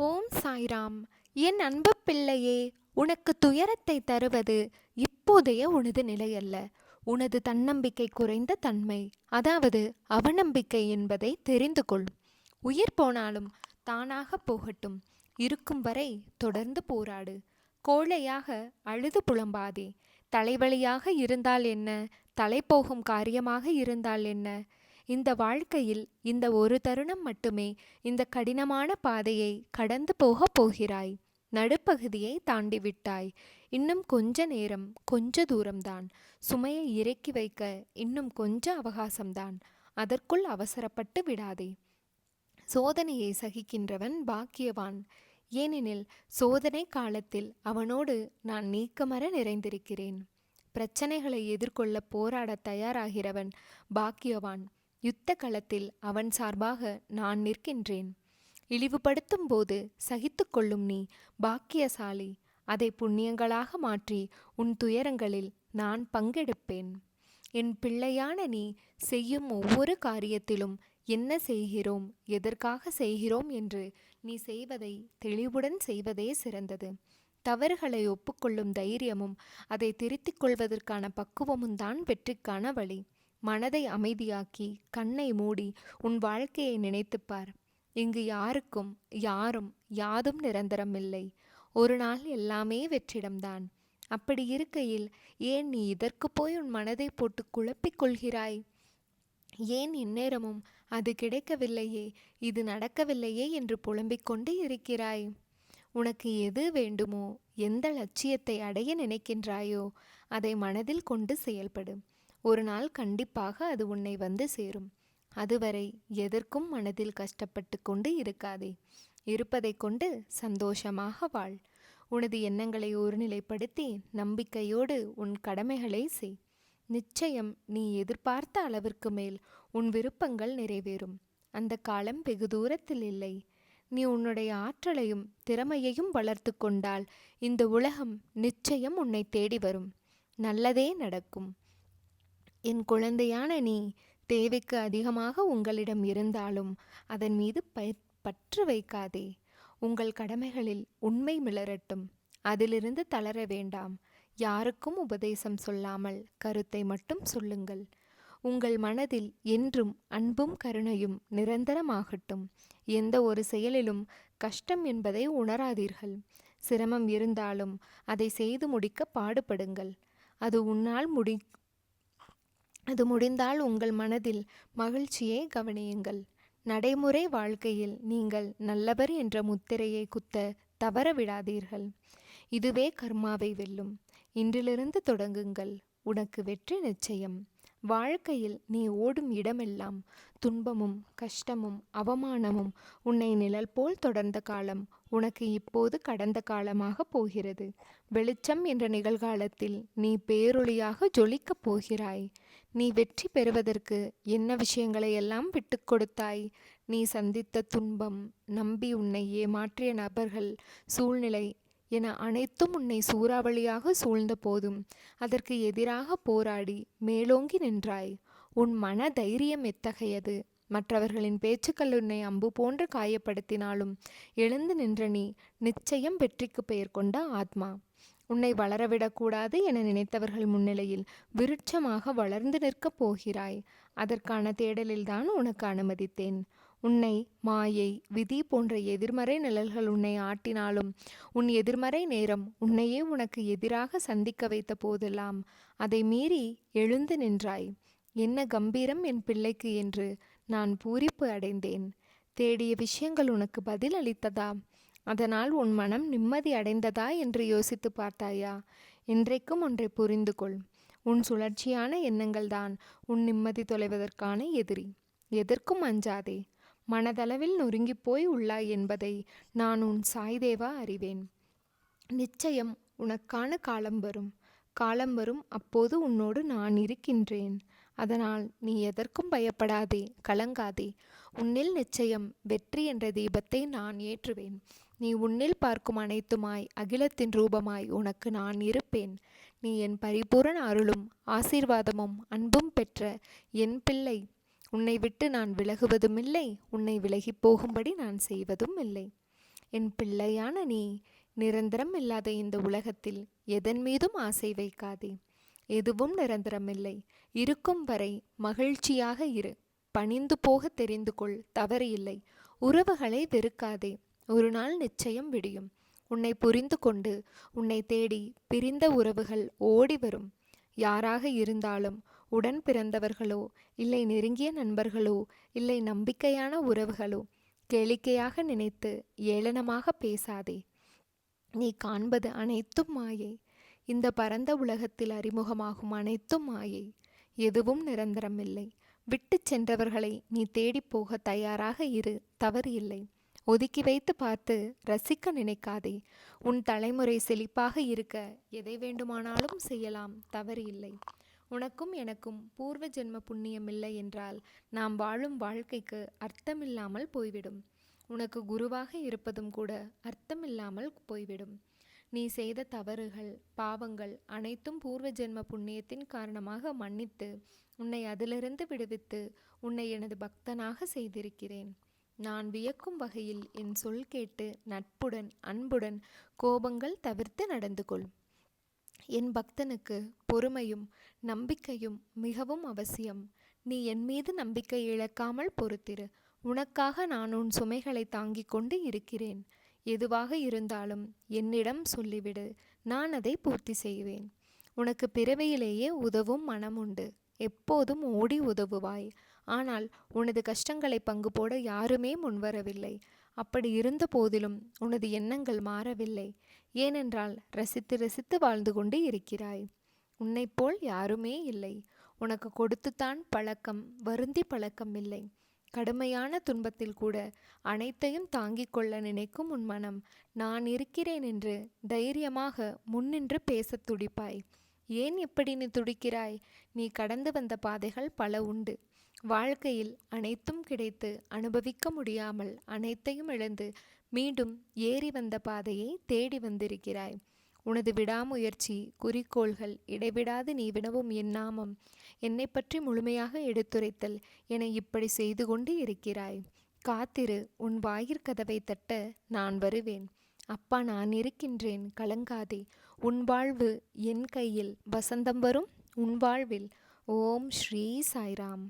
ஓம் சாய்ராம். என் அன்பு பிள்ளையே உனக்கு துயரத்தை தருவது இப்போதைய உனது நிலையல்ல உனது தன்னம்பிக்கை குறைந்த தன்மை அதாவது அவநம்பிக்கை என்பதை தெரிந்து கொள். உயிர் போனாலும் தானாக போகட்டும். இருக்கும் வரை தொடர்ந்து போராடு. கோழையாக அழுது புலம்பாதே. தலைவலியாக இருந்தால் என்ன? தலை போகும் காரியமாக இருந்தால் என்ன? இந்த வாழ்க்கையில் இந்த ஒரு தருணம் மட்டுமே இந்த கடினமான பாதையை கடந்து போகப் போகிறாய். நடுப்பகுதியை தாண்டி விட்டாய். இன்னும் கொஞ்ச நேரம் கொஞ்ச தூரம்தான். சுமையை இறக்கி வைக்க இன்னும் கொஞ்ச அவகாசம்தான். அதற்குள் அவசரப்பட்டு விடாதே. சோதனையை சகிக்கின்றவன் பாக்கியவான். ஏனெனில் சோதனை காலத்தில் அவனோடு நான் நீக்கமர நிறைந்திருக்கிறேன். பிரச்சனைகளை எதிர்கொள்ள போராட தயாராகிறவன் பாக்கியவான். யுத்த களத்தில் அவன் சார்பாக நான் நிற்கின்றேன். இழிவுபடுத்தும் போது சகித்து கொள்ளும் நீ பாக்கியசாலி. அதை புண்ணியங்களாக மாற்றி உன் துயரங்களில் நான் பங்கெடுப்பேன். என் பிள்ளையான நீ செய்யும் ஒவ்வொரு காரியத்திலும் என்ன செய்கிறோம் எதற்காக செய்கிறோம் என்று நீ செய்வதை தெளிவுடன் செய்வதே சிறந்தது. தவறுகளை ஒப்புக்கொள்ளும் தைரியமும் அதை திருத்திக் கொள்வதற்கான பக்குவமும் தான் வெற்றிக்கான வழி. மனதை அமைதியாக்கி கண்ணை மூடி உன் வாழ்க்கையை நினைத்துப்பார் இங்கு யாருக்கும் யாரும் யாதும் நிரந்தரம் இல்லை ஒரு நாள் எல்லாமே வெற்றிடம்தான். அப்படி இருக்கையில் ஏன் நீ இதற்கு போய் உன் மனதை போட்டு குழப்பிக் கொள்கிறாய்? ஏன் இந்நேரமும் அது கிடைக்கவில்லையே இது நடக்கவில்லையே என்று புலம்பிக் கொண்டு இருக்கிறாய்? உனக்கு எது வேண்டுமோ எந்த லட்சியத்தை அடைய நினைக்கின்றாயோ அதை மனதில் கொண்டு செயல்படும் ஒரு நாள் கண்டிப்பாக அது உன்னை வந்து சேரும். அதுவரை எதற்கும் மனதில் கஷ்டப்பட்டு கொண்டு இருக்காதே. இருப்பதை கொண்டு சந்தோஷமாக வாழ். உனது எண்ணங்களை ஒருநிலைப்படுத்தி நம்பிக்கையோடு உன் கடமைகளை செய். நிச்சயம் நீ எதிர்பார்த்த அளவிற்கு மேல் உன் விருப்பங்கள் நிறைவேறும். அந்த காலம் வெகு தூரத்தில் இல்லை. நீ உன்னுடைய ஆற்றலையும் திறமையையும் வளர்த்து கொண்டால் இந்த உலகம் நிச்சயம் உன்னை தேடி வரும். நல்லதே நடக்கும். என் குழந்தையான நீ தேவைக்கு அதிகமாக உங்களிடம் இருந்தாலும் அதன் மீது பற்று வைக்காதே. உங்கள் கடமைகளில் உண்மை மிளரட்டும். அதிலிருந்து தளர வேண்டாம். யாருக்கும் உபதேசம் சொல்லாமல் கருத்தை மட்டும் சொல்லுங்கள். உங்கள் மனதில் என்றும் அன்பும் கருணையும் நிரந்தரமாகட்டும். எந்த ஒரு செயலிலும் கஷ்டம் என்பதை உணராதீர்கள். சிரமம் இருந்தாலும் அதை செய்து முடிக்க பாடுபடுங்கள். அது உன்னால் முடி அது முடிந்தால் உங்கள் மனதில் மகிழ்ச்சியை கவனியுங்கள். நடைமுறை வாழ்க்கையில் நீங்கள் நல்லவர் என்ற முத்திரையை குத்த தவற விடாதீர்கள். இதுவே கர்மாவை வெல்லும். இன்றிலிருந்து தொடங்குங்கள். உனக்கு வெற்றி நிச்சயம். வாழ்க்கையில் நீ ஓடும் இடமெல்லாம் துன்பமும் கஷ்டமும் அவமானமும் உன்னை நிழல் போல் தொடர்ந்த காலம் உனக்கு இப்போது கடந்த காலமாக போகிறது. வெளிச்சம் என்ற நிகழ்காலத்தில் நீ பேரொளியாக ஜொலிக்கப் போகிறாய். நீ வெற்றி பெறுவதற்கு என்ன விஷயங்களை எல்லாம் விட்டு கொடுத்தாய்? நீ சந்தித்த துன்பம் நம்பி உன்னை ஏமாற்றிய நபர்கள் சூழ்நிலை என அனைத்தும் உன்னை சூறாவளியாக சூழ்ந்த போதும் அதற்கு எதிராக போராடி மேலோங்கி நின்றாய். உன் மன தைரியம் எத்தகையது? மற்றவர்களின் பேச்சுக்கள் உன்னை அம்பு போன்று காயப்படுத்தினாலும் எழுந்து நின்ற நீ நிச்சயம் வெற்றிக்கு பெயர் கொண்ட ஆத்மா. உன்னை வளரவிடக்கூடாது என நினைத்தவர்கள் முன்னிலையில் விருட்சமாக வளர்ந்து நிற்கப் போகிறாய். அதற்கான தேடலில்தான் உனக்கு அனுமதித்தேன். உன்னை மாயை விதி போன்ற எதிர்மறை நிழல்கள் உன்னை ஆட்டினாலும் உன் எதிர்மறை நேரம் உன்னையே உனக்கு எதிராக சந்திக்க வைத்த போதெல்லாம் அதை மீறி எழுந்து நின்றாய். என்ன கம்பீரம் என் பிள்ளைக்கு என்று நான் பூரிப்பு அடைந்தேன். தேடிய விஷயங்கள் உனக்கு பதில் அளித்ததா? அதனால் உன் மனம் நிம்மதி அடைந்ததா? என்று யோசித்து பார்த்தாயா? இன்றைக்கும் ஒன்றை புரிந்து கொள் உன் சுழற்சியான எண்ணங்கள்தான் உன் நிம்மதி தொலைவதற்கான எதிரி. எதற்கும் அஞ்சாதே. மனதளவில் நொறுங்கிப்போய் உள்ளாய் என்பதை நான் உன் சாய்தேவா அறிவேன். நிச்சயம் உனக்கான காலம் வரும். காலம் வரும். அப்போது உன்னோடு நான் இருக்கின்றேன். அதனால் நீ எதற்கும் பயப்படாதே கலங்காதே. உன்னில் நிச்சயம் வெற்றி என்ற தீபத்தை நான் ஏற்றுவேன். நீ உன்னில் பார்க்கும் அனைத்துமாய் அகிலத்தின் ரூபமாய் உனக்கு நான் இருப்பேன். நீ என் பரிபூரண அருளும் ஆசீர்வாதமும் அன்பும் பெற்ற என் பிள்ளை. உன்னை விட்டு நான் விலகுவதும் இல்லை உன்னை விலகி போகும்படி நான் செய்வதும் இல்லை என் பிள்ளையான நீ நிரந்தரம் இல்லாத இந்த உலகத்தில் எதன் மீதும் ஆசை வைக்காதே. எதுவும் நிரந்தரமில்லை. இருக்கும் வரை மகிழ்ச்சியாக இரு. பணிந்து போக தெரிந்து கொள். தவறு இல்லை உறவுகளை வெறுக்காதே. ஒரு நாள் நிச்சயம் விடியும். உன்னை புரிந்து கொண்டு உன்னை தேடி பிரிந்த உறவுகள் ஓடி வரும். யாராக இருந்தாலும் உடன் பிறந்தவர்களோ இல்லை நெருங்கிய நண்பர்களோ இல்லை நம்பிக்கையான உறவுகளோ கேளிக்கையாக நினைத்து ஏளனமாக பேசாதே. நீ காண்பது அனைத்தும் மாயை. இந்த பரந்த உலகத்தில் அறிமுகமாகும் அனைத்தும் மாயை. எதுவும் நிரந்தரமில்லை. விட்டுச் சென்றவர்களை நீ தேடிப் போக தயாராக இரு. தவறு இல்லை. ஒதுக்கி வைத்து பார்த்து ரசிக்க நினைக்காதே. உன் தலைமுறை செழிப்பாக இருக்க எதை வேண்டுமானாலும் செய்யலாம். தவறு இல்லை. உனக்கும் எனக்கும் பூர்வ ஜென்ம புண்ணியமில்லை என்றால் நாம் வாழும் வாழ்க்கைக்கு அர்த்தமில்லாமல் போய்விடும். உனக்கு குருவாக இருப்பதும் கூட அர்த்தமில்லாமல் போய்விடும். நீ செய்த தவறுகள் பாவங்கள் அனைத்தும் பூர்வ ஜென்ம புண்ணியத்தின் காரணமாக மன்னித்து உன்னை அதிலிருந்து விடுவித்து உன்னை எனது பக்தனாக செய்திருக்கிறேன். நான் வியக்கும் வகையில் என் சொல் கேட்டு நட்புடன் அன்புடன் கோபங்கள் தவிர்த்து நடந்து கொள் என் பக்தனுக்கு பொறுமையும் நம்பிக்கையும் மிகவும் அவசியம். நீ என் மீது நம்பிக்கை இழக்காமல் பொறுத்திரு. உனக்காக நான் உன் சுமைகளை தாங்கிக் கொண்டு இருக்கிறேன். எதுவாக இருந்தாலும் என்னிடம் சொல்லிவிடு நான் அதை பூர்த்தி செய்வேன். உனக்கு பிறவியிலேயே உதவும் மனம் உண்டு. எப்போதும் ஓடி உதவுவாய். ஆனால் உனது கஷ்டங்களை பங்கு போட யாருமே முன்வரவில்லை. அப்படி இருந்த போதிலும் உனது எண்ணங்கள் மாறவில்லை. ஏனென்றால் ரசித்து ரசித்து வாழ்ந்து கொண்டு இருக்கிறாய். உன்னைப்போல் யாருமே இல்லை. உனக்கு கொடுத்துத்தான் பழக்கம் வருந்தி பழக்கம் இல்லை. கடுமையான துன்பத்தில் கூட அனைத்தையும் தாங்கிக் கொள்ள நினைக்கும் உன் மனம். நான் இருக்கிறேன் என்று தைரியமாக முன்னின்று பேசத் துடிப்பாய். ஏன் இப்படி நீ துடிக்கிறாய்? நீ கடந்து வந்த பாதைகள் பல உண்டு. வாழ்க்கையில் அனைத்தும் கிடைத்து அனுபவிக்க முடியாமல் அனைத்தையும் இழந்து மீண்டும் ஏறி வந்த பாதையை தேடி வந்திருக்கிறாய். உனது விடாமுயற்சி குறிக்கோள்கள் இடைவிடாது நீ வினவும் என் நாமம். என்னை பற்றி முழுமையாக எடுத்துரைத்தல் என இப்படி செய்து கொண்டு இருக்கிறாய். காத்திரு உன் வாயிற்கதவை தட்ட நான் வருவேன். அப்பா நான் இருக்கின்றேன். கலங்காதே. உன் வாழ்வு என் கையில் வசந்தம் வரும். உன் வாழ்வில் ஓம் ஸ்ரீ சாய்ராம்.